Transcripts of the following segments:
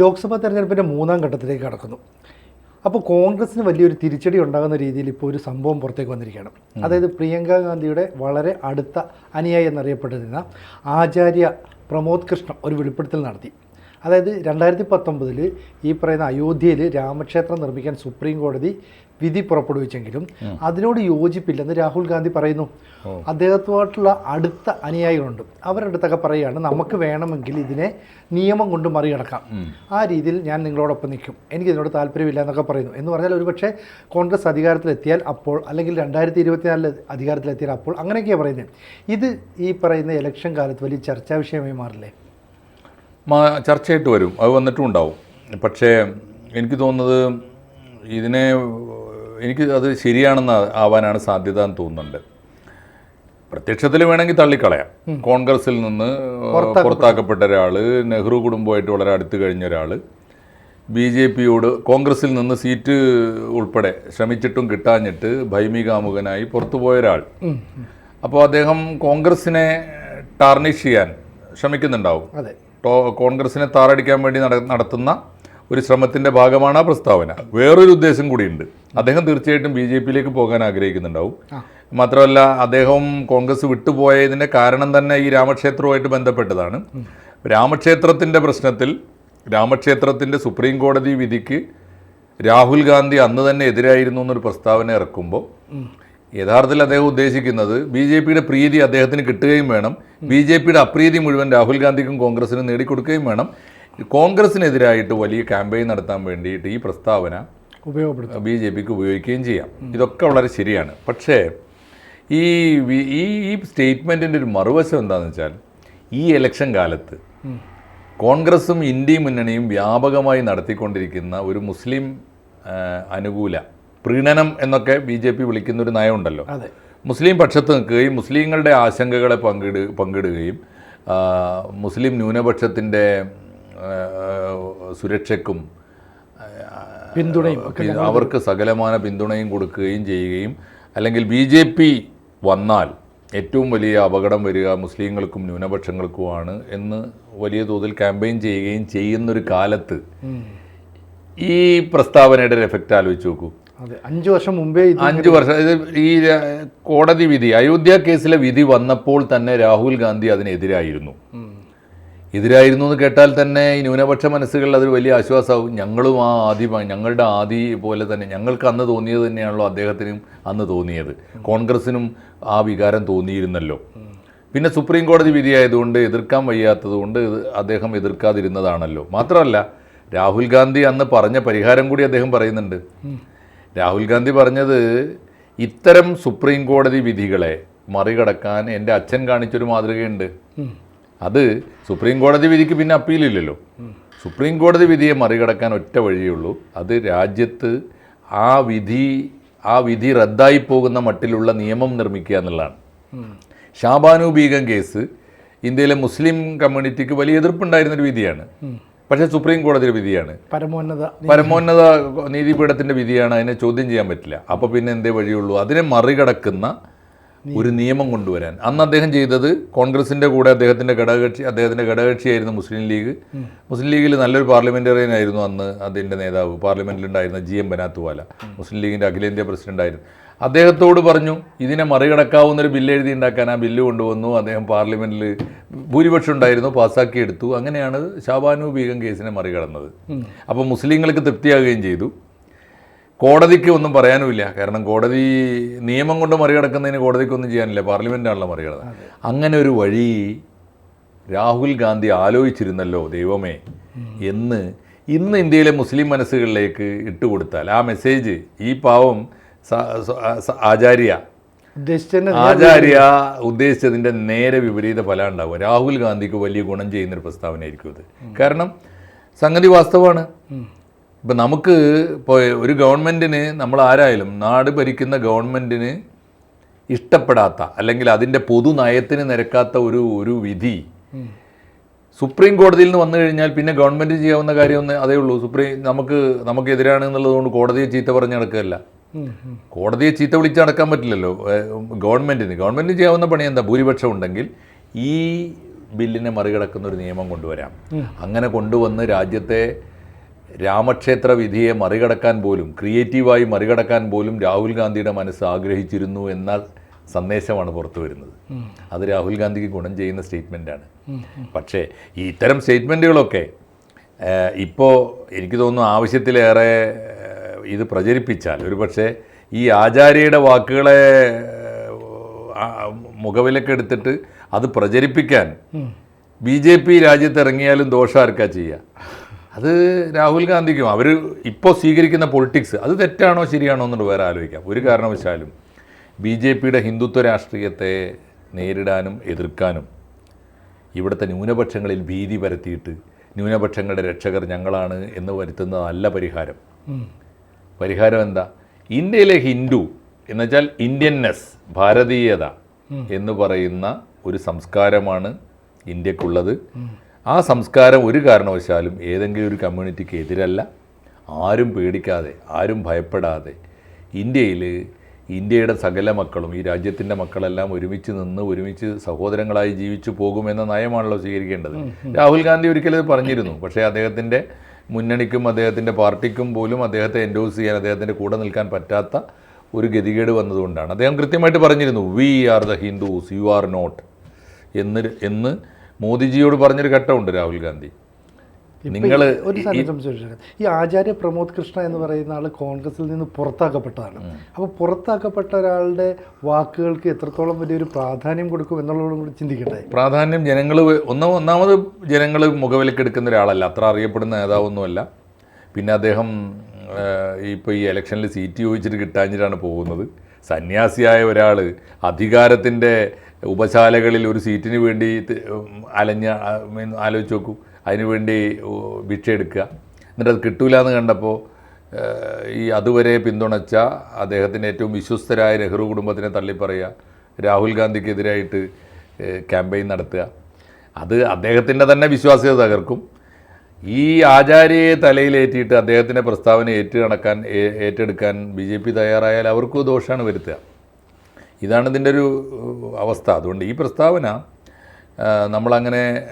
ലോക്സഭാ തെരഞ്ഞെടുപ്പിന്റെ മൂന്നാം ഘട്ടത്തിലേക്ക് കടക്കുന്നു. അപ്പോൾ കോൺഗ്രസ്സിന് വലിയൊരു തിരിച്ചടി ഉണ്ടാകുന്ന രീതിയിൽ ഇപ്പോൾ ഒരു സംഭവം പുറത്തേക്ക് വന്നിരിക്കുകയാണ്. അതായത് പ്രിയങ്ക ഗാന്ധിയുടെ വളരെ അടുത്ത അനുയായി എന്നറിയപ്പെട്ടിരുന്ന ആചാര്യ പ്രമോദ് കൃഷ്ണ ഒരു വെളിപ്പെടുത്തൽ നടത്തി. അതായത് രണ്ടായിരത്തി പത്തൊമ്പതിൽ ഈ പറയുന്ന അയോധ്യയിൽ രാമക്ഷേത്രം നിർമ്മിക്കാൻ സുപ്രീം കോടതി വിധി പുറപ്പെടുവിച്ചെങ്കിലും അതിനോട് യോജിപ്പില്ലെന്ന് രാഹുൽ ഗാന്ധി പറയുന്നു. അദ്ദേഹത്തുമായിട്ടുള്ള അടുത്ത അനുയായികളുണ്ട്. അവരുടെ അടുത്തൊക്കെ പറയുകയാണ് നമുക്ക് വേണമെങ്കിൽ ഇതിനെ നിയമം കൊണ്ട് മറികടക്കാം. ആ രീതിയിൽ ഞാൻ നിങ്ങളോടൊപ്പം നിൽക്കും. എനിക്കിതിനോട് താല്പര്യമില്ല എന്നൊക്കെ പറയുന്നു. എന്ന് പറഞ്ഞാൽ ഒരുപക്ഷെ കോൺഗ്രസ് അധികാരത്തിലെത്തിയാൽ അപ്പോൾ അല്ലെങ്കിൽ രണ്ടായിരത്തി ഇരുപത്തിനാലിൽ അധികാരത്തിലെത്തിയാൽ അപ്പോൾ അങ്ങനെയൊക്കെയാണ് പറയുന്നത്. ഇത് ഈ പറയുന്ന ഇലക്ഷൻ കാലത്ത് വലിയ ചർച്ചാ വിഷയമായി മാറില്ലേ? ചർച്ചയായിട്ട് വരും. അത് വന്നിട്ടും ഉണ്ടാവും. പക്ഷേ എനിക്ക് തോന്നുന്നത് ഇതിനെ എനിക്ക് അത് ശരിയാണെന്ന് ആവാനാണ് സാധ്യത എന്ന് തോന്നുന്നുണ്ട്. പ്രത്യക്ഷത്തിൽ വേണമെങ്കിൽ തള്ളിക്കളയാം. കോൺഗ്രസിൽ നിന്ന് പുറത്താക്കപ്പെട്ട ഒരാൾ നെഹ്റു കുടുംബമായിട്ട് വളരെ അടുത്ത് കഴിഞ്ഞ ഒരാൾ ബി ജെ പിയോട് കോൺഗ്രസിൽ നിന്ന് സീറ്റ് ഉൾപ്പെടെ ശ്രമിച്ചിട്ടും കിട്ടാഞ്ഞിട്ട് ഭൈമികാമുകനായി പുറത്തുപോയ ഒരാൾ. അപ്പോൾ അദ്ദേഹം കോൺഗ്രസിനെ ടാർണിഷ് ചെയ്യാൻ ശ്രമിക്കുന്നുണ്ടാവും. കോൺഗ്രസിനെ താറടിക്കാൻ വേണ്ടി നടത്തുന്ന ഒരു ശ്രമത്തിന്റെ ഭാഗമാണ് ആ പ്രസ്താവന. വേറൊരു ഉദ്ദേശം കൂടിയുണ്ട്. അദ്ദേഹം തീർച്ചയായിട്ടും ബി ജെ പിയിലേക്ക് പോകാൻ ആഗ്രഹിക്കുന്നുണ്ടാവും. മാത്രമല്ല അദ്ദേഹം കോൺഗ്രസ് വിട്ടുപോയതിന്റെ കാരണം തന്നെ ഈ രാമക്ഷേത്രവുമായിട്ട് ബന്ധപ്പെട്ടതാണ്. രാമക്ഷേത്രത്തിന്റെ പ്രശ്നത്തിൽ രാമക്ഷേത്രത്തിന്റെ സുപ്രീം കോടതി വിധിക്ക് രാഹുൽ ഗാന്ധി അന്ന് തന്നെ എതിരായിരുന്നു എന്നൊരു പ്രസ്താവന ഇറക്കുമ്പോൾ യഥാർത്ഥത്തിൽ അദ്ദേഹം ഉദ്ദേശിക്കുന്നത് ബി ജെ പിയുടെ പ്രീതി അദ്ദേഹത്തിന് കിട്ടുകയും വേണം. ബി ജെ പിയുടെ അപ്രീതി മുഴുവൻ രാഹുൽ ഗാന്ധിക്കും കോൺഗ്രസിനും നേടിക്കൊടുക്കുകയും വേണം. കോൺഗ്രസിനെതിരായിട്ട് വലിയ ക്യാമ്പയിൻ നടത്താൻ വേണ്ടിയിട്ട് ഈ പ്രസ്താവന ഉപയോഗപ്പെടുത്തും. ബി ജെ പിക്ക് ഉപയോഗിക്കുകയും ചെയ്യാം. ഇതൊക്കെ വളരെ ശരിയാണ്. പക്ഷേ ഈ ഈ ഈ സ്റ്റേറ്റ്മെന്റിന്റെ ഒരു മറുവശം എന്താണെന്ന് വെച്ചാൽ ഈ ഇലക്ഷൻ കാലത്ത് കോൺഗ്രസും ഇന്ത്യ മുന്നണിയും വ്യാപകമായി നടത്തിക്കൊണ്ടിരിക്കുന്ന ഒരു മുസ്ലിം അനുകൂല പ്രീണനം എന്നൊക്കെ ബി ജെ പി വിളിക്കുന്ന ഒരു നയമുണ്ടല്ലോ. അതെ. മുസ്ലിം പക്ഷത്ത് നിൽക്കുകയും മുസ്ലിങ്ങളുടെ ആശങ്കകളെ പങ്കിട് പങ്കിടുകയും മുസ്ലിം ന്യൂനപക്ഷത്തിന്റെ സുരക്ഷയ്ക്കും പിന്തുണയും അവർക്ക് സകലമാന പിന്തുണയും കൊടുക്കുകയും ചെയ്യുകയും അല്ലെങ്കിൽ ബി ജെ പി വന്നാൽ ഏറ്റവും വലിയ അപകടം വരിക മുസ്ലിങ്ങൾക്കും ന്യൂനപക്ഷങ്ങൾക്കുമാണ് എന്ന് വലിയ തോതിൽ ക്യാമ്പയിൻ ചെയ്യുകയും ചെയ്യുന്നൊരു കാലത്ത് ഈ പ്രസ്താവനയുടെ ഒരു എഫക്റ്റ് ആലോചിച്ച് നോക്കൂ. അതെ അഞ്ചു വർഷം മുമ്പേ അഞ്ച് വർഷം ഈ കോടതി വിധി അയോധ്യ കേസിലെ വിധി വന്നപ്പോൾ തന്നെ രാഹുൽ ഗാന്ധി അതിനെതിരായിരുന്നു. എതിരായിരുന്നു എന്ന് കേട്ടാൽ തന്നെ ഈ ന്യൂനപക്ഷ മനസ്സുകളിൽ അതൊരു വലിയ ആശ്വാസമാവും. ഞങ്ങളും ആ ആദി ഞങ്ങളുടെ ആദി പോലെ തന്നെ ഞങ്ങൾക്ക് അന്ന് തോന്നിയത് തന്നെയാണല്ലോ അദ്ദേഹത്തിനും അന്ന് തോന്നിയത്. കോൺഗ്രസിനും ആ വികാരം തോന്നിയിരുന്നല്ലോ. പിന്നെ സുപ്രീം കോടതി വിധിയായതുകൊണ്ട് എതിർക്കാൻ വയ്യാത്തതുകൊണ്ട് അദ്ദേഹം എതിർക്കാതിരുന്നതാണല്ലോ. മാത്രമല്ല രാഹുൽ ഗാന്ധി അന്ന് പറഞ്ഞ പരിഹാരം കൂടി അദ്ദേഹം പറയുന്നുണ്ട്. രാഹുൽ ഗാന്ധി പറഞ്ഞത് ഇത്തരം സുപ്രീം കോടതി വിധികളെ മറികടക്കാൻ എന്റെ അച്ഛൻ കാണിച്ചൊരു മാതൃകയുണ്ട്. അത് സുപ്രീം കോടതി വിധിക്ക് പിന്നെ അപ്പീലില്ലല്ലോ സുപ്രീം കോടതി വിധിയെ മറികടക്കാൻ ഒറ്റ വഴിയുള്ളൂ അത് രാജ്യത്ത് ആ വിധി ആ വിധി റദ്ദായി പോകുന്ന മട്ടിലുള്ള നിയമം നിർമ്മിക്കുക എന്നുള്ളതാണ്. ഷാബാനു ബീഗം കേസ് ഇന്ത്യയിലെ മുസ്ലിം കമ്മ്യൂണിറ്റിക്ക് വലിയ എതിർപ്പുണ്ടായിരുന്നൊരു വിധിയാണ്. പക്ഷേ സുപ്രീം കോടതിയുടെ വിധിയാണ്. പരമോന്നത പരമോന്നത നീതിപീഠത്തിന്റെ വിധിയാണ് അതിനെ ചോദ്യം ചെയ്യാൻ പറ്റില്ല. അപ്പോൾ പിന്നെ എന്തേ വഴിയുള്ളൂ? അതിനെ മറികടക്കുന്ന ഒരു നിയമം കൊണ്ടുവരാൻ. അന്ന് അദ്ദേഹം ചെയ്തത് കോൺഗ്രസിന്റെ കൂടെ അദ്ദേഹത്തിന്റെ ഘടകകക്ഷി അദ്ദേഹത്തിന്റെ ഘടകകക്ഷിയായിരുന്നു മുസ്ലിം ലീഗ്. മുസ്ലിം ലീഗിൽ നല്ലൊരു പാർലമെന്റേറിയൻ ആയിരുന്നു അന്ന് അതിന്റെ നേതാവ്. പാർലമെന്റിലുണ്ടായിരുന്ന ജി എം ബനാത്തുവാല മുസ്ലിം ലീഗിന്റെ അഖിലേന്ത്യാ പ്രസിഡന്റ് ആയിരുന്നു അദ്ദേഹത്തോട് പറഞ്ഞു ഇതിനെ മറികടക്കാവുന്ന ഒരു ബില്ല് എഴുതി ഉണ്ടാക്കാൻ ആ ബില്ല് കൊണ്ടുവന്നു. അദ്ദേഹം പാർലമെന്റിൽ ഭൂരിപക്ഷം ഉണ്ടായിരുന്നു പാസ്സാക്കി എടുത്തു അങ്ങനെയാണ് ഷാബാനു ബീഗം കേസിനെ മറികടന്നത്. അപ്പോൾ മുസ്ലിങ്ങൾക്ക് തൃപ്തിയാകുകയും ചെയ്തു. കോടതിക്ക് ഒന്നും പറയാനുമില്ല. കാരണം കോടതി നിയമം കൊണ്ട് മറികടക്കുന്നതിന് കോടതിക്കൊന്നും ചെയ്യാനില്ല. പാർലമെന്റാണല്ലോ മറികടന്നത് അങ്ങനെ ഒരു വഴി രാഹുൽ ഗാന്ധി ആലോചിച്ചിരുന്നല്ലോ ദൈവമേ എന്ന് ഇന്ന് ഇന്ത്യയിലെ മുസ്ലിം മനസ്സുകളിലേക്ക് ഇട്ടുകൊടുത്താൽ. ആ മെസ്സേജ് ഈ പാവം ആചാര്യ. ഉദ്ദേശിച്ചതിന്റെ ആചാര്യ ഉദ്ദേശിച്ചതിന്റെ നേരെ വിപരീത ഫലം ഉണ്ടാവുക. രാഹുൽ ഗാന്ധിക്ക് വലിയ ഗുണം ചെയ്യുന്നൊരു പ്രസ്താവനയായിരിക്കും ഇത് കാരണം സംഗതി വാസ്തവമാണ്. ഇപ്പം നമുക്ക് ഇപ്പോൾ ഒരു ഗവൺമെന്റിന് നമ്മൾ ആരായാലും നാട് ഭരിക്കുന്ന ഗവൺമെന്റിന് ഇഷ്ടപ്പെടാത്ത അല്ലെങ്കിൽ അതിന്റെ പൊതു നയത്തിന് നിരക്കാത്ത ഒരു ഒരു വിധി സുപ്രീം കോടതിയിൽ നിന്ന് വന്നു കഴിഞ്ഞാൽ പിന്നെ ഗവൺമെന്റ് ചെയ്യാവുന്ന കാര്യം അതേ ഉള്ളൂ. സുപ്രീം നമുക്ക് നമുക്കെതിരാണ് എന്നുള്ളതുകൊണ്ട് കോടതിയെ ചീത്ത പറഞ്ഞ് നടക്കുകയല്ല. കോടതിയെ ചീത്ത വിളിച്ച് നടക്കാൻ പറ്റില്ലല്ലോ. ഗവൺമെന്റിന് ഗവൺമെന്റിന് ചെയ്യാവുന്ന പണി എന്താ? ഭൂരിപക്ഷം ഉണ്ടെങ്കിൽ ഈ ബില്ലിനെ മറികടക്കുന്ന ഒരു നിയമം കൊണ്ടുവരാം. അങ്ങനെ കൊണ്ടുവന്ന് രാജ്യത്തെ രാമക്ഷേത്ര വിധിയെ മറികടക്കാൻ പോലും ക്രിയേറ്റീവായി മറികടക്കാൻ പോലും രാഹുൽ ഗാന്ധിയുടെ മനസ്സ് ആഗ്രഹിച്ചിരുന്നു എന്ന സന്ദേശമാണ് പുറത്തു വരുന്നത്. അത് രാഹുൽ ഗാന്ധിക്ക് ഗുണം ചെയ്യുന്ന സ്റ്റേറ്റ്മെന്റാണ് പക്ഷേ ഈ ഇത്തരം സ്റ്റേറ്റ്മെന്റുകളൊക്കെ ഇപ്പോൾ എനിക്ക് തോന്നുന്നു ആവശ്യത്തിലേറെ ഇത് പ്രചരിപ്പിച്ചാൽ ഒരുപക്ഷെ ഈ ആചാര്യയുടെ വാക്കുകളെ മുഖവിലക്കെടുത്തിട്ട് അത് പ്രചരിപ്പിക്കാൻ ബി ജെ പി രാജ്യത്തിറങ്ങിയാലും ദോഷം ആർക്കാ ചെയ്യുക അത് രാഹുൽ ഗാന്ധിക്കും അവർ ഇപ്പോൾ സ്വീകരിക്കുന്ന പൊളിറ്റിക്സ് അത് തെറ്റാണോ ശരിയാണോ എന്നുള്ളത് വേറെ ആലോചിക്കാം. ഒരു കാരണവശാലും ബി ജെ പിയുടെ ഹിന്ദുത്വ രാഷ്ട്രീയത്തെ നേരിടാനും എതിർക്കാനും ഇവിടുത്തെ ന്യൂനപക്ഷങ്ങളിൽ ഭീതി പരത്തിയിട്ട് ന്യൂനപക്ഷങ്ങളുടെ രക്ഷകർ ഞങ്ങളാണ് എന്ന് വരുത്തുന്നതല്ല പരിഹാരം. പരിഹാരം എന്താ? ഇന്ത്യയിലെ ഹിന്ദു എന്നുവെച്ചാൽ ഇന്ത്യൻനെസ് ഭാരതീയത എന്ന് പറയുന്ന ഒരു സംസ്കാരമാണ് ഇന്ത്യക്കുള്ളത്. ആ സംസ്കാരം ഒരു കാരണവശാലും ഏതെങ്കിലും ഒരു കമ്മ്യൂണിറ്റിക്ക് എതിരല്ല. ആരും പേടിക്കാതെ ആരും ഭയപ്പെടാതെ ഇന്ത്യയിൽ ഇന്ത്യയുടെ സകല മക്കളും ഈ രാജ്യത്തിന്റെ മക്കളെല്ലാം ഒരുമിച്ച് നിന്ന് ഒരുമിച്ച് സഹോദരങ്ങളായി ജീവിച്ചു പോകുമെന്ന നയമാണല്ലോ സ്വീകരിക്കേണ്ടത്. രാഹുൽ ഗാന്ധി ഒരിക്കലും ഇത് പറഞ്ഞിരുന്നു. പക്ഷേ അദ്ദേഹത്തിന്റെ മുന്നണിക്കും അദ്ദേഹത്തിന്റെ പാർട്ടിക്കും പോലും അദ്ദേഹത്തെ എൻഡോസ് ചെയ്യാൻ അദ്ദേഹത്തിന്റെ കൂടെ നിൽക്കാൻ പറ്റാത്ത ഒരു ഗതികേട് വന്നതുകൊണ്ടാണ്. അദ്ദേഹം കൃത്യമായിട്ട് പറഞ്ഞിരുന്നു we are the Hindus you are not എന്ന് എന്ന് മോദിജിയോട് പറഞ്ഞൊരു ഘട്ടമുണ്ട് രാഹുൽ ഗാന്ധി. നിങ്ങൾ ഒരു സംശയം ഈ ആചാര്യ പ്രമോദ് കൃഷ്ണ എന്ന് പറയുന്ന ആൾ കോൺഗ്രസിൽ നിന്ന് പുറത്താക്കപ്പെട്ടതാണ്. അപ്പോൾ പുറത്താക്കപ്പെട്ട ഒരാളുടെ വാക്കുകൾക്ക് എത്രത്തോളം വലിയൊരു പ്രാധാന്യം കൊടുക്കും എന്നുള്ളതും കൂടി ചിന്തിക്കട്ടെ. പ്രാധാന്യം ജനങ്ങൾ ഒന്ന ഒന്നാമത് ജനങ്ങൾ മുഖവിലക്കെടുക്കുന്ന ഒരാളല്ല. അത്ര അറിയപ്പെടുന്ന നേതാവൊന്നുമല്ല. പിന്നെ അദ്ദേഹം ഇപ്പോൾ ഈ ഇലക്ഷനിൽ സീറ്റ് ചോദിച്ചിട്ട് കിട്ടാഞ്ഞിട്ടാണ് പോകുന്നത്. സന്യാസിയായ ഒരാൾ അധികാരത്തിന്റെ ഉപശാലകളിൽ ഒരു സീറ്റിന് വേണ്ടി അലഞ്ഞ മീൻ ആലോചിച്ച് നോക്കും. അതിനുവേണ്ടി ഭിക്ഷ എടുക്കുക. എന്നിട്ട് അത് കിട്ടൂല എന്ന് കണ്ടപ്പോൾ ഈ അതുവരെ പിന്തുണച്ച അദ്ദേഹത്തിന്റെ ഏറ്റവും വിശ്വസ്തരായ നെഹ്റു കുടുംബത്തിനെ തള്ളിപ്പറയുക രാഹുൽ ഗാന്ധിക്കെതിരായിട്ട് ക്യാമ്പയിൻ നടത്തുക. അത് അദ്ദേഹത്തിന്റെ തന്നെ വിശ്വാസ്യത തകർക്കും. ഈ ആചാര്യയെ തലയിലേറ്റിയിട്ട് അദ്ദേഹത്തിന്റെ പ്രസ്താവന ഏറ്റു കണക്കാൻ ഏറ്റെടുക്കാൻ ബി ജെ പി തയ്യാറായാൽ അവർക്കും ദോഷമാണ് വരുത്തുക. ഇതാണ് ഇതിന്റെ ഒരു അവസ്ഥ. അതുകൊണ്ട് ഈ പ്രസ്താവന നമ്മളങ്ങനെ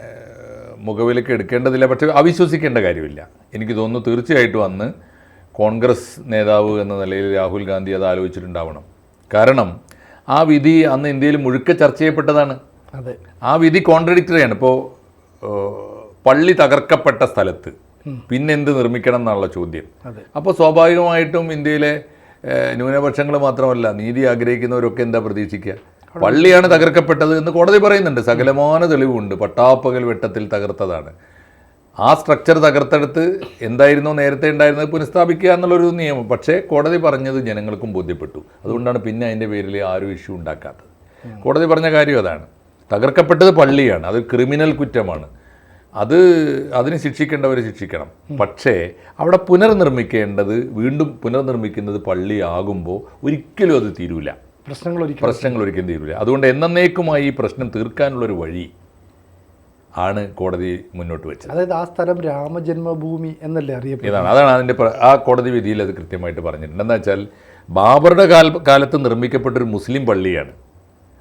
മുഖവിലക്ക് എടുക്കേണ്ടതില്ല. പക്ഷേ അവിശ്വസിക്കേണ്ട കാര്യമില്ല. എനിക്ക് തോന്നുന്നു തീർച്ചയായിട്ടും അന്ന് കോൺഗ്രസ് നേതാവ് എന്ന നിലയിൽ രാഹുൽ ഗാന്ധി അത് ആലോചിച്ചിട്ടുണ്ടാവണം. കാരണം ആ വിധി അന്ന് ഇന്ത്യയിൽ മുഴുക്ക ചർച്ച ചെയ്യപ്പെട്ടതാണ്. അതെ. ആ വിധി കോൺട്രഡിക്ടറിയാണ്. ഇപ്പോൾ പള്ളി തകർക്കപ്പെട്ട സ്ഥലത്ത് പിന്നെന്ത് നിർമ്മിക്കണം എന്നുള്ള ചോദ്യം. അപ്പോൾ സ്വാഭാവികമായിട്ടും ഇന്ത്യയിലെ ന്യൂനപക്ഷങ്ങൾ മാത്രമല്ല നീതി ആഗ്രഹിക്കുന്നവരൊക്കെ എന്താ പ്രതീക്ഷിക്കുക? പള്ളിയാണ് തകർക്കപ്പെട്ടത് എന്ന് കോടതി പറയുന്നുണ്ട്. സകലമാന തെളിവുണ്ട് പട്ടാപ്പകൽ വെട്ടത്തിൽ തകർത്തതാണ്. ആ സ്ട്രക്ചർ തകർത്തെടുത്ത് എന്തായിരുന്നോ നേരത്തെ ഉണ്ടായിരുന്നത് പുനഃസ്ഥാപിക്കുക എന്നുള്ളൊരു നിയമം. പക്ഷേ കോടതി പറഞ്ഞത് ജനങ്ങൾക്കും ബോധ്യപ്പെട്ടു. അതുകൊണ്ടാണ് പിന്നെ അതിന്റെ പേരിൽ ആരും ഇഷ്യൂ ഉണ്ടാക്കാത്തത്. കോടതി പറഞ്ഞ കാര്യം അതാണ്. തകർക്കപ്പെട്ടത് പള്ളിയാണ്. അത് ക്രിമിനൽ കുറ്റമാണ്. അത് അതിന് ശിക്ഷിക്കേണ്ടവർ ശിക്ഷിക്കണം. പക്ഷേ അവിടെ പുനർനിർമ്മിക്കേണ്ടത് വീണ്ടും പുനർനിർമ്മിക്കുന്നത് പള്ളിയാകുമ്പോൾ ഒരിക്കലും അത് തീരൂല. പ്രശ്നങ്ങൾ ഒരിക്കലും പ്രശ്നങ്ങൾ ഒരിക്കലും തീരൂല. അതുകൊണ്ട് എന്നേക്കുമായി ഈ പ്രശ്നം തീർക്കാനുള്ളൊരു വഴി ആണ് കോടതി മുന്നോട്ട് വെച്ചത്. അതായത് ആ സ്ഥലം രാമജന്മഭൂമി എന്നല്ലേ അറിയപ്പെടുന്നത്? ഇതാണ് അതാണ് അതിന്റെ ആ കോടതി വിധിയിൽ അത് കൃത്യമായിട്ട് പറഞ്ഞിട്ടുണ്ട്. എന്താ വെച്ചാൽ ബാബറുടെ കാല കാലത്ത് നിർമ്മിക്കപ്പെട്ടൊരു മുസ്ലിം പള്ളിയാണ്.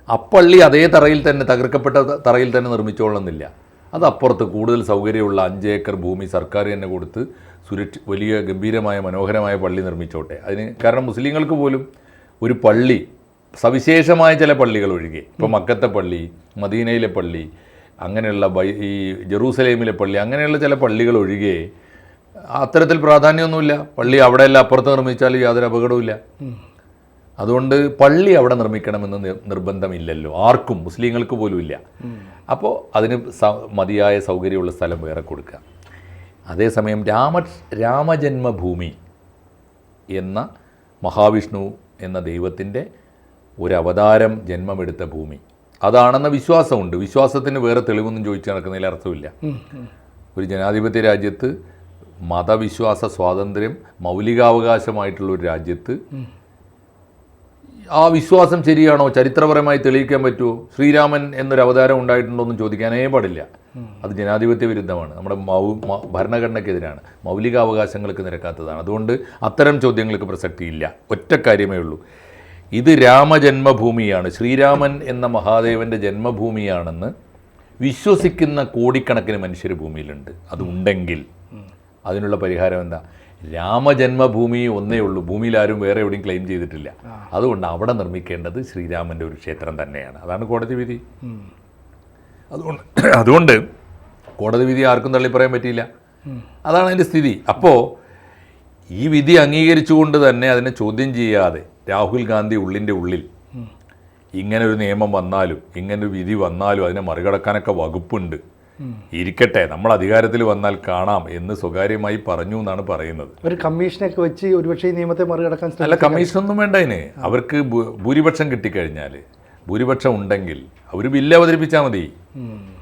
അപ്പള്ളി അതേ തറയിൽ തന്നെ തകർക്കപ്പെട്ട തറയിൽ തന്നെ നിർമ്മിച്ചോളുന്നില്ല അത് അപ്പുറത്ത് കൂടുതൽ സൗകര്യമുള്ള അഞ്ച് ഏക്കർ ഭൂമി സർക്കാർ തന്നെ കൊടുത്ത് സുരക്ഷ വലിയ ഗംഭീരമായ മനോഹരമായ പള്ളി നിർമ്മിച്ചോട്ടെ. അതിന് കാരണം മുസ്ലിങ്ങൾക്ക് പോലും ഒരു പള്ളി സവിശേഷമായ ചില പള്ളികൾ ഒഴികെ. ഇപ്പോൾ മക്കത്തെ പള്ളി മദീനയിലെ പള്ളി അങ്ങനെയുള്ള ബൈ ഈ ജെറൂസലേമിലെ പള്ളി അങ്ങനെയുള്ള ചില പള്ളികൾ ഒഴികെ അത്തരത്തിൽ പ്രാധാന്യമൊന്നുമില്ല. പള്ളി അവിടെയല്ല അപ്പുറത്ത് നിർമ്മിച്ചാൽ യാതൊരു അപകടവുമില്ല. അതുകൊണ്ട് പള്ളി അവിടെ നിർമ്മിക്കണമെന്ന് നിർ- നിർബന്ധമില്ലല്ലോ. ആർക്കും മുസ്ലിങ്ങൾക്ക് പോലും ഇല്ല. അപ്പോൾ അതിന് സ- മതിയായ സൗകര്യമുള്ള സ്ഥലം വേറെ കൊടുക്കുക. അതേസമയം രാമ രാമജന്മഭൂമി എന്ന മഹാവിഷ്ണു എന്ന ദൈവത്തിന്റെ ഒരു അവതാരം ജന്മമെടുത്ത ഭൂമി. അതാണെന്ന വിശ്വാസമുണ്ട്. വിശ്വാസത്തിന് വേറെ തെളിവൊന്നും ചോദിച്ചു നടക്കുന്നതിൽ അർത്ഥമില്ല. ഒരു ജനാധിപത്യ രാജ്യത്ത് മതവിശ്വാസ സ്വാതന്ത്ര്യം മൗലികാവകാശമായിട്ടുള്ള ഒരു രാജ്യത്ത് ആ വിശ്വാസം ശരിയാണോ? ചരിത്രപരമായി തെളിയിക്കാൻ പറ്റുമോ ശ്രീരാമൻ എന്നൊരു അവതാരം ഉണ്ടായിട്ടുണ്ടോ എന്ന് ചോദിക്കാനേ പാടില്ല. അത് ജനാധിപത്യ വിരുദ്ധമാണ്. നമ്മുടെ മൗ ഭരണഘടനയ്ക്കെതിരാണ് മൗലികാവകാശങ്ങൾക്ക് നിരക്കാത്തതാണ്. അതുകൊണ്ട് അത്തരം ചോദ്യങ്ങൾക്ക് പ്രസക്തിയില്ല. ഒറ്റ കാര്യമേ ഉള്ളൂ. ഇത് രാമജന്മഭൂമിയാണ്. ശ്രീരാമൻ എന്ന മഹാദേവന്റെ ജന്മഭൂമിയാണെന്ന് വിശ്വസിക്കുന്ന കോടിക്കണക്കിന് മനുഷ്യർ ഭൂമിയിലുണ്ട്. അതുണ്ടെങ്കിൽ. അതിനുള്ള പരിഹാരം എന്താ? രാമജന്മഭൂമി ഒന്നേ ഉള്ളൂ. ഭൂമിയിൽ ആരും വേറെ എവിടെയും ക്ലെയിം ചെയ്തിട്ടില്ല. അതുകൊണ്ട് അവിടെ നിർമ്മിക്കേണ്ടത് ശ്രീരാമന്റെ ഒരു ക്ഷേത്രം തന്നെയാണ്. അതാണ് കോടതി വിധി. അതുകൊണ്ട് അതുകൊണ്ട് കോടതി വിധി ആർക്കും തള്ളി പറയാൻ പറ്റിയില്ല അതാണ് അതിന്റെ സ്ഥിതി. അപ്പോൾ ഈ വിധി അംഗീകരിച്ചുകൊണ്ട് തന്നെ അതിനെ ചോദ്യം ചെയ്യാതെ രാഹുൽ ഗാന്ധി ഉള്ളിന്റെ ഉള്ളിൽ ഇങ്ങനെ ഒരു നിയമം വന്നാലും ഇങ്ങനെ ഒരു വിധി വന്നാലും അതിനെ മറികടക്കാനൊക്കെ വകുപ്പുണ്ട്. ഇരിക്കട്ടെ നമ്മൾ അധികാരത്തിൽ വന്നാൽ കാണാം എന്ന് സ്വകാര്യമായി പറഞ്ഞു എന്നാണ് പറയുന്നത്. ഒരു കമ്മീഷനൊക്കെ വെച്ച് ഒരുപക്ഷെ നിയമത്തെ മറികടക്കാൻ അല്ല കമ്മീഷനൊന്നും വേണ്ട അതിന് അവർക്ക് ഭൂരിപക്ഷം കിട്ടിക്കഴിഞ്ഞാൽ ഭൂരിപക്ഷം ഉണ്ടെങ്കിൽ അവർ ബില്ല് അവതരിപ്പിച്ചാൽ മതി.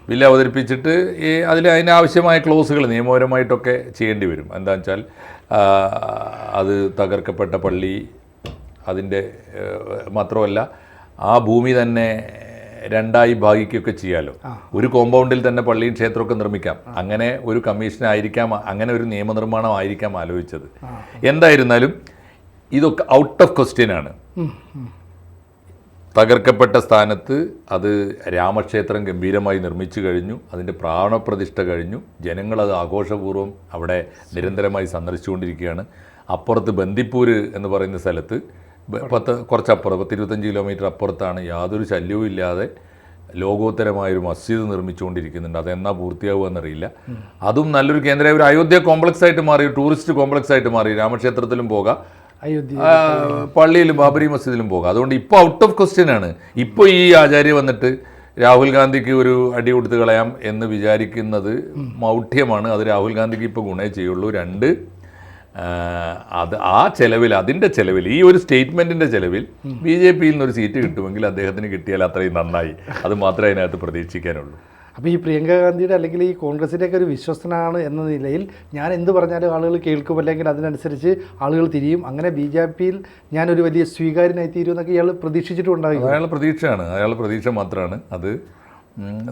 ബില്ല് അവതരിപ്പിച്ചിട്ട് ഈ അതിൽ അതിനാവശ്യമായ ക്ലോസുകൾ നിയമപരമായിട്ടൊക്കെ ചെയ്യേണ്ടി വരും. എന്താ വെച്ചാൽ അത് തകർക്കപ്പെട്ട പള്ളി അതിന്റെ മാത്രമല്ല ആ ഭൂമി തന്നെ രണ്ടായി ഭാഗിക്കുകയൊക്കെ ചെയ്യാമല്ലോ ഒരു കോമ്പൗണ്ടിൽ തന്നെ പള്ളിയും ക്ഷേത്രമൊക്കെ നിർമ്മിക്കാം. അങ്ങനെ ഒരു കമ്മീഷൻ ആയിരിക്കാം അങ്ങനെ ഒരു നിയമനിർമ്മാണം ആയിരിക്കാം ആലോചിച്ചത്. എന്തായിരുന്നാലും ഇതൊക്കെ ഔട്ട് ഓഫ് ക്വസ്റ്റ്യൻ ആണ്. തകർക്കപ്പെട്ട സ്ഥാനത്ത് അത് രാമക്ഷേത്രം ഗംഭീരമായി നിർമ്മിച്ചു കഴിഞ്ഞു. അതിന്റെ പ്രാണപ്രതിഷ്ഠ കഴിഞ്ഞു. ജനങ്ങളത് അത് ആഘോഷപൂർവം അവിടെ നിരന്തരമായി സന്ദർശിച്ചുകൊണ്ടിരിക്കുകയാണ്. അപ്പുറത്ത് ബന്ദിപ്പൂര് എന്ന് പറയുന്ന സ്ഥലത്ത് പത്ത് കുറച്ചപ്പുറം പത്ത് ഇരുപത്തഞ്ച് കിലോമീറ്റർ അപ്പുറത്താണ് യാതൊരു ശല്യവും ഇല്ലാതെ ലോകോത്തരമായൊരു മസ്ജിദ് നിർമ്മിച്ചുകൊണ്ടിരിക്കുന്നുണ്ട്. അതെന്നാ പൂർത്തിയാവുക എന്നറിയില്ല. അതും നല്ലൊരു കേന്ദ്ര ഒരു അയോധ്യ കോംപ്ലക്സ് ആയിട്ട് മാറി ടൂറിസ്റ്റ് കോംപ്ലക്സ് ആയിട്ട് മാറി. രാമക്ഷേത്രത്തിലും പോകാം. അയോധ്യ പള്ളിയിലും ബാബരി മസ്ജിദിലും പോകാം. അതുകൊണ്ട് ഇപ്പോൾ ഔട്ട് ഓഫ് ക്വസ്റ്റ്യൻ ആണ്. ഇപ്പോൾ ഈ ആചാര്യ വന്നിട്ട് രാഹുൽ ഗാന്ധിക്ക് ഒരു അടി കൊടുത്ത് കളയാം എന്ന് വിചാരിക്കുന്നത് മൗഢ്യമാണ്. അത് രാഹുൽ ഗാന്ധിക്ക് ഇപ്പോൾ ഗുണേ ചെയ്യുള്ളൂ. രണ്ട് അത് ആ ചെലവിൽ അതിന്റെ ചെലവിൽ ഈ ഒരു സ്റ്റേറ്റ്മെന്റിന്റെ ചെലവിൽ ബി ജെ പിയിൽ നിന്നൊരു സീറ്റ് കിട്ടുമെങ്കിൽ അദ്ദേഹത്തിന് കിട്ടിയാൽ അത്രയും നന്നായി. അത് മാത്രമേ അതിനകത്ത് പ്രതീക്ഷിക്കാനുള്ളൂ. അപ്പോൾ ഈ പ്രിയങ്ക ഗാന്ധിയുടെ അല്ലെങ്കിൽ ഈ കോൺഗ്രസിന്റെയൊക്കെ ഒരു വിശ്വസ്തനാണ് എന്ന നിലയിൽ ഞാൻ എന്ത് പറഞ്ഞാലും ആളുകൾ കേൾക്കും. അല്ലെങ്കിൽ അതിനനുസരിച്ച് ആളുകൾ തിരിയും. അങ്ങനെ ബി ജെ പിയിൽ ഞാനൊരു വലിയ സ്വീകാര്യനായി തീരുമെന്നൊക്കെ ഇയാൾ പ്രതീക്ഷിച്ചിട്ടുണ്ടാകും അയാളുടെ പ്രതീക്ഷയാണ്. അയാളുടെ പ്രതീക്ഷ മാത്രമാണ് അത്.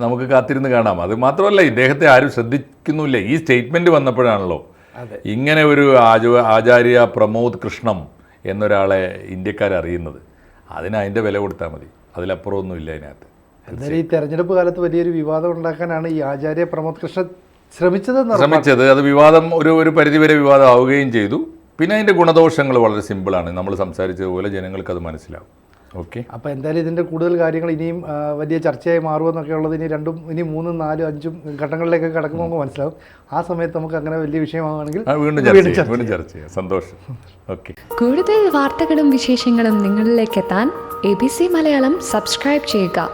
നമുക്ക് കാത്തിരുന്ന് കാണാം. അത് മാത്രമല്ല ഇദ്ദേഹത്തെ ആരും ശ്രദ്ധിക്കുന്നില്ല. ഈ സ്റ്റേറ്റ്മെന്റ് വന്നപ്പോഴാണല്ലോ. ഇങ്ങനെ ഒരു ആച ആചാര്യ പ്രമോദ് കൃഷ്ണം എന്നൊരാളെ ഇന്ത്യക്കാർ അറിയുന്നത്. അതിന് അതിന്റെ വില കൊടുത്താൽ മതി. അതിലപ്പുറമൊന്നുമില്ല അതിനകത്ത്. എന്തായാലും ഈ തെരഞ്ഞെടുപ്പ് കാലത്ത് വലിയൊരു വിവാദം ഉണ്ടാക്കാനാണ് ഈ ആചാര്യ പ്രമോദ് കൃഷ്ണൻ ശ്രമിച്ചത് ശ്രമിച്ചത്. അത് വിവാദം ഒരു ഒരു പരിധിവരെ വിവാദം ആവുകയും ചെയ്തു. പിന്നെ അതിന്റെ ഗുണദോഷങ്ങൾ വളരെ സിമ്പിളാണ് നമ്മൾ സംസാരിച്ചതുപോലെ ജനങ്ങൾക്ക് അത് മനസ്സിലാവും. ഓക്കെ. അപ്പോൾ എന്തായാലും ഇതിന്റെ കൂടുതൽ കാര്യങ്ങൾ ഇനിയും വലിയ ചർച്ചയായി മാറുമെന്നൊക്കെ ഉള്ളത് ഇനി രണ്ടും ഇനി മൂന്നും നാലും അഞ്ചും ഘട്ടങ്ങളിലേക്ക് കടക്കുമ്പോൾ നമുക്ക് മനസ്സിലാവും. ആ സമയത്ത് നമുക്ക് അങ്ങനെ വലിയ വിഷയമാവുകയാണെങ്കിൽ വീണ്ടും ചർച്ച വീണ്ടും ചർച്ച ചെയ്യാം. സന്തോഷം. ഓക്കെ. കൂടുതൽ വാർത്തകളും വിശേഷങ്ങളും നിങ്ങളിലേക്ക് എത്താൻ A B C Malayalam subscribe ചെയ്യുക.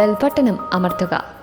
ബെൽബട്ടനും അമർത്തുക.